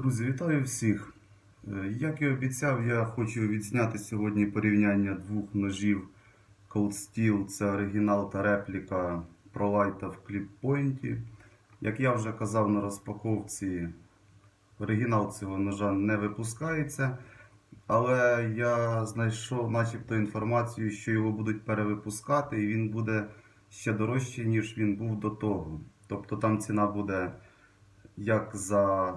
Друзі, вітаю всіх! Е, Як і обіцяв, я хочу відзняти сьогодні порівняння двох ножів Cold Steel, це оригінал та репліка ProLight в Clippoint. Як я вже казав на розпаковці, оригінал цього ножа не випускається, але я знайшов начебто інформацію, що його будуть перевипускати, і він буде ще дорожчий, ніж він був до того. Тобто там ціна буде як за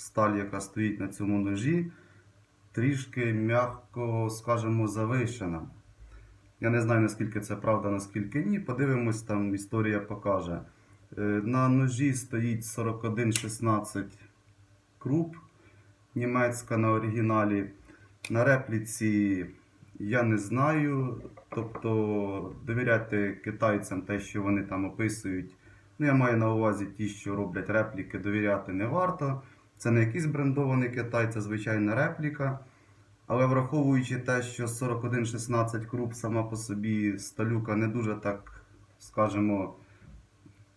сталь, яка стоїть на цьому ножі, трішки, м'яко скажемо, завищена. Я не знаю, наскільки це правда, наскільки ні. Подивимось, там історія покаже. Е, На ножі стоїть 4116 круп, німецька на оригіналі. На репліці я не знаю. Тобто довіряти китайцям те, що вони там описують. Ну, я маю на увазі ті, що роблять репліки, довіряти не варто. Це не якийсь брендований Китай, це звичайна репліка. Але враховуючи те, що 4116 круп сама по собі сталюка не дуже так, скажімо,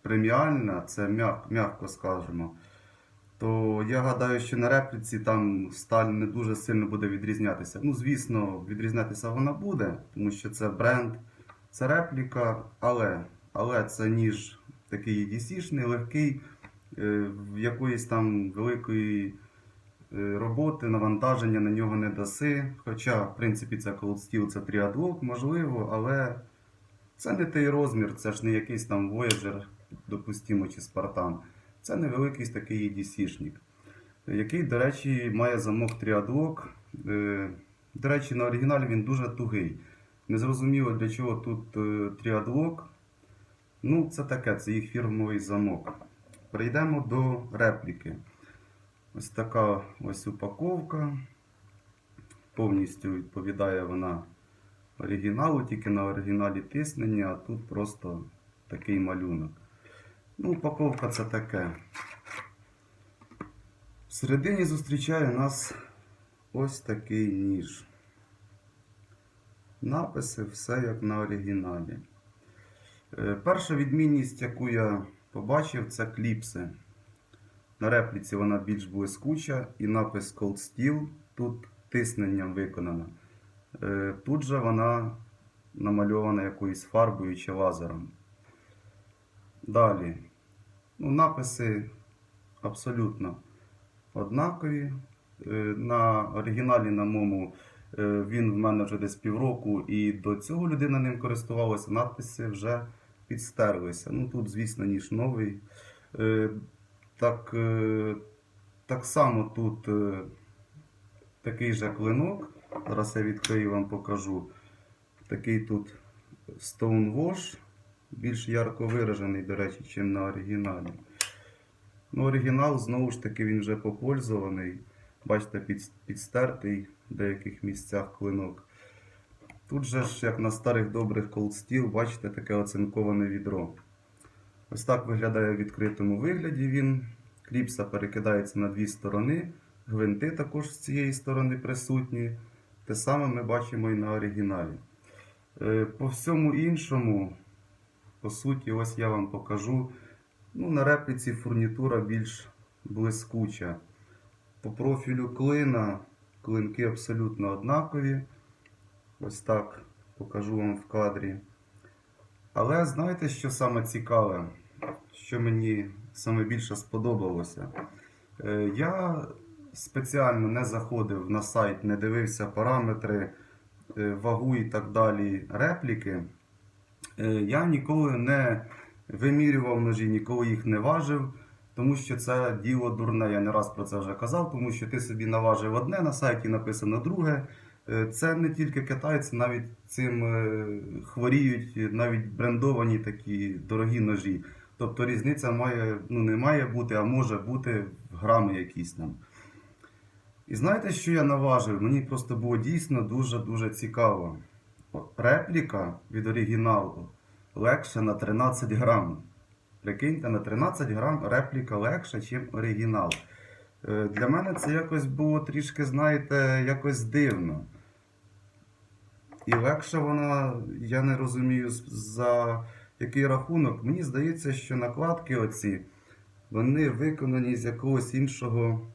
преміальна, це м'як, м'яко скажемо, то я гадаю, що на репліці там сталь не дуже сильно буде відрізнятися. Ну, звісно, відрізнятися вона буде, тому що це бренд, це репліка, але, але це ніж такий EDC-шний, легкий, якоїсь там великої е, роботи, навантаження на нього не даси. Хоча, в принципі, це Cold Steel, це тріадлок, можливо, але це не той розмір, це ж не якийсь там Voyager, допустимо, чи Spartan. Це невеликий такий EDC-шник, який, до речі, має замок тріадлок. Е, До речі, на оригіналі він дуже тугий. Незрозуміло, для чого тут е, тріадлок. Ну, це таке, це їх фірмовий замок. Перейдемо до репліки. Ось така ось упаковка. Повністю відповідає вона оригіналу, тільки на оригіналі тиснення, а тут просто такий малюнок. Ну, упаковка це таке. Всередині зустрічає нас ось такий ніж. Написи, все як на оригіналі. Е, Перша відмінність, яку я побачив, це кліпси. На репліці вона більш блискуча і напис Cold Steel тут тисненням виконана. Е, Тут же вона намальована якоюсь фарбою чи лазером. Далі. Ну, написи абсолютно однакові. Е, На оригіналі на моєму е, він в мене вже десь півроку, і до цього людина ним користувалася. Надписи вже підстерлися. Ну тут, звісно, ніж новий. Е, Так, е, так само тут е, такий же клинок. Зараз я відкрию вам покажу. Такий тут Stonewash, більш ярко виражений, до речі, ніж на оригіналі. Ну, оригінал, знову ж таки, він вже попользований. Бачите, під, підстертий в деяких місцях клинок. Тут же ж, як на старих добрих Steel, бачите, таке оцинковане відро. Ось так виглядає в відкритому вигляді він. Кліпса перекидається на дві сторони. Гвинти також з цієї сторони присутні. Те саме ми бачимо і на оригіналі. Е, По всьому іншому, по суті, ось я вам покажу. Ну, на репліці фурнітура більш блискуча. По профілю клина клинки абсолютно однакові. Ось так покажу вам в кадрі. Але знаєте, що саме цікаве, що мені саме більше сподобалося? Е, Я спеціально не заходив на сайт, не дивився параметри, е, вагу і так далі репліки. Е, Я ніколи не вимірював ножі, ніколи їх не важив, тому що це діло дурне. Я не раз про це вже казав, тому що ти собі наважив одне, на сайті написано друге. Е, Це не тільки китайці, навіть цим е, хворіють навіть брендовані такі дорогі ножі. Тобто різниця має, ну, не має бути, а може бути в грами якісь там. І знаєте, що я наважив? Мені просто було дійсно дуже-дуже цікаво. Репліка від оригіналу легше на 13 грам. Прикиньте, на 13 грам репліка легша, ніж оригінал. Е, Для мене це якось було трішки, знаєте, якось дивно. І легше вона, я не розумію, за який рахунок. Мені здається, що накладки оці, вони виконані з якогось іншого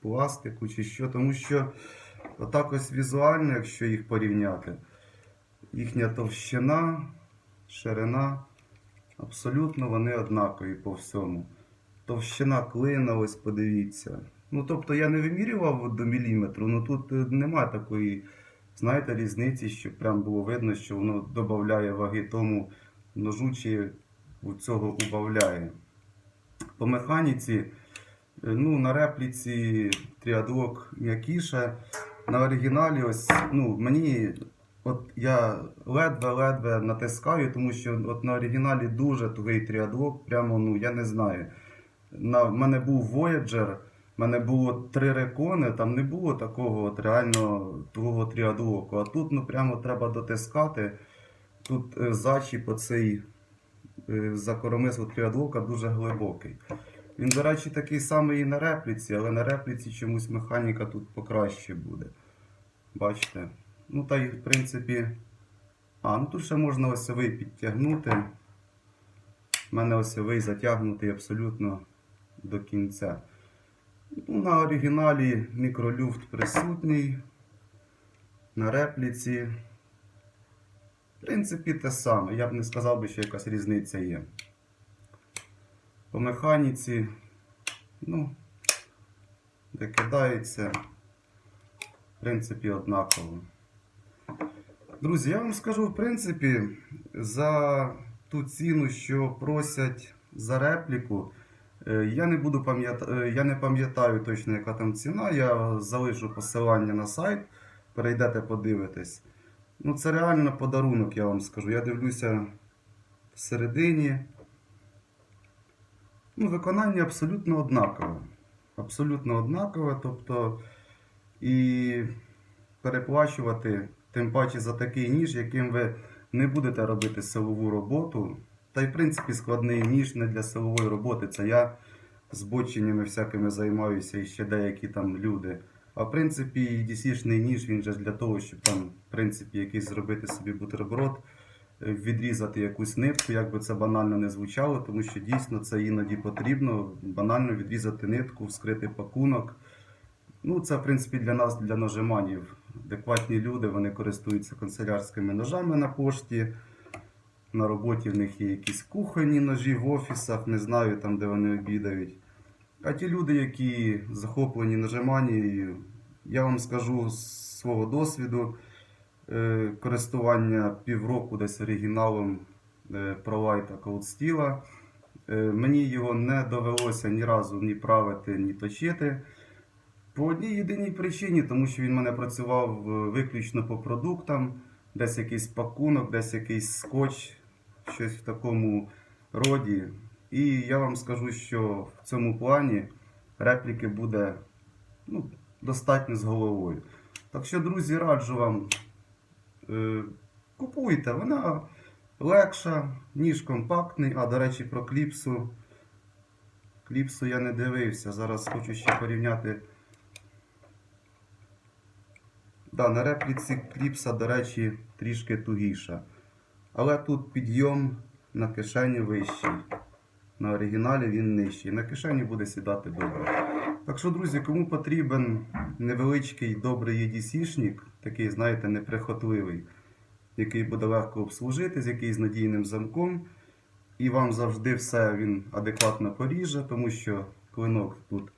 пластику чи що, тому що отак ось візуально, якщо їх порівняти, їхня товщина, ширина, абсолютно вони однакові по всьому. Товщина клина, ось подивіться. Ну, тобто я не вимірював до міліметру, ну тут е, немає такої, знаєте, різниці, щоб прям було видно, що воно додає ваги тому ножу, чи у цього убавляє. По механіці, е, ну, на репліці тріадлок м'якіше. На оригіналі, ось, ну, мені, от я ледве-ледве натискаю, тому що от на оригіналі дуже тугий тріадлок, прямо, ну, я не знаю. На, в мене був Voyager, в мене було три рекони, там не було такого от реально тугого тріадлоку. А тут ну, прямо треба дотискати. Тут е, зачіп оцей е, за коромисло тріадлока дуже глибокий. Він, до речі, такий самий і на репліці, але на репліці чомусь механіка тут покраще буде. Бачите? Ну та й в принципі. А, ну тут ще можна осьовий підтягнути. У мене осьовий затягнутий абсолютно до кінця. Ну, на оригіналі мікролюфт присутній. На репліці. В принципі, те саме. Я б не сказав би, що якась різниця є. По механіці, ну, де кидається, в принципі, однаково. Друзі, я вам скажу, в принципі, за ту ціну, що просять за репліку, я не буду пам'ятати, я не пам'ятаю точно, яка там ціна. Я залишу посилання на сайт, перейдете, подивитесь. Ну, це реально подарунок, я вам скажу. Я дивлюся всередині. Ну, виконання абсолютно однакове. Абсолютно однакове. Тобто, і переплачувати, тим паче за такий ніж, яким ви не будете робити силову роботу. Та й, в принципі, складний ніж не для силової роботи. Це я збоченнями всякими займаюся і ще деякі там люди. А в принципі, DC-шний ніж він же для того, щоб там, в принципі, якийсь зробити собі бутерброд, е, відрізати якусь нитку, як би це банально не звучало, тому що дійсно це іноді потрібно банально відрізати нитку, вскрити пакунок. Ну, це, в принципі, для нас, для ножеманів. Адекватні люди, вони користуються канцелярськими ножами на пошті. На роботі в них є якісь кухонні ножі в офісах, не знаю там, де вони обідають. А ті люди, які захоплені нажиманням, я вам скажу з свого досвіду е, користування півроку десь оригіналом е, ProLight Cold Steel. Е, Мені його не довелося ні разу ні правити, ні точити. По одній єдиній причині, тому що він мене працював е, виключно по продуктам, десь якийсь пакунок, десь якийсь скотч, щось в такому роді. І я вам скажу, що в цьому плані репліки буде ну, достатньо з головою. Так що, друзі, раджу вам е, купуйте, вона легша, ніж компактний. А, до речі, про кліпсу. Кліпсу я не дивився. Зараз хочу ще порівняти. Да, на репліці кліпса, до речі, трішки тугіша. Але тут підйом на кишені вищий. На оригіналі він нижчий. На кишені буде сідати добре. Так що, друзі, кому потрібен невеличкий добрий EDC-шник, такий, знаєте, неприхотливий, який буде легко обслужити, з якийсь надійним замком, і вам завжди все він адекватно поріже, тому що клинок тут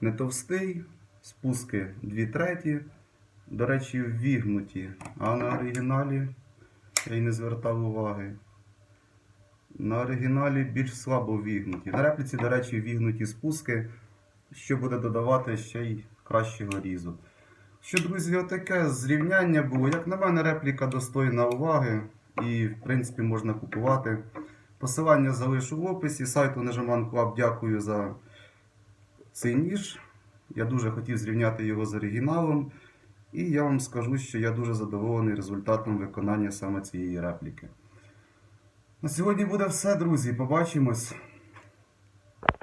не товстий, спуски 2 треті, до речі, ввігнуті, а на оригіналі я й не звертав уваги. На оригіналі більш слабо вігнуті. На репліці, до речі, вігнуті спуски, що буде додавати ще й кращого різу. Що, друзі, отаке зрівняння було. Як на мене, репліка достойна уваги і, в принципі, можна купувати. Посилання залишу в описі. Сайту Нежиман Club дякую за цей ніж. Я дуже хотів зрівняти його з оригіналом. І я вам скажу, що я дуже задоволений результатом виконання саме цієї репліки. На сьогодні буде все, друзі. Побачимось.